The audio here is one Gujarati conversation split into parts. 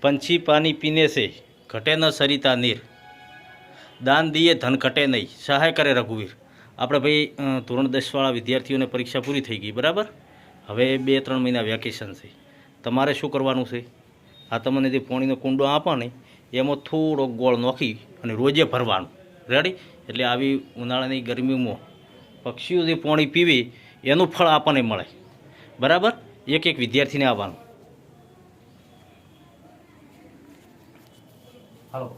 પંછી પાણી પીને છે, ઘટે ન સરિતા નીર. દાન દીએ, ધન ઘટે નહીં. સહાય કરે રઘુવીર. આપણે ભાઈ ધોરણ દસવાળા વિદ્યાર્થીઓને પરીક્ષા પૂરી થઈ ગઈ, બરાબર? હવે બે, ત્રણ મહિના વેકેશન છે. તમારે શું કરવાનું છે? આ તમને જે પોણીનો કુંડો આપો એમાં થોડો ગોળ નોખી અને રોજે ભરવાનું. રેડી એટલે આવી ઉનાળાની ગરમીમાં પક્ષીઓ જે પોણી પીવે, એનું ફળ આપણને મળે. બરાબર? એક એક વિદ્યાર્થીને આવવાનું. હાલો.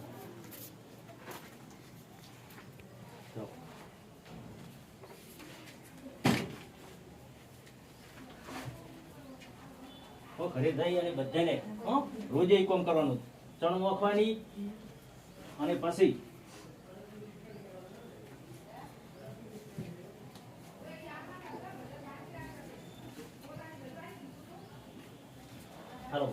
ઘરે જઈ અને બધાને રોજે ઈ કામ કરવાનું. ચણ મોખવાની અને પછી હાલો.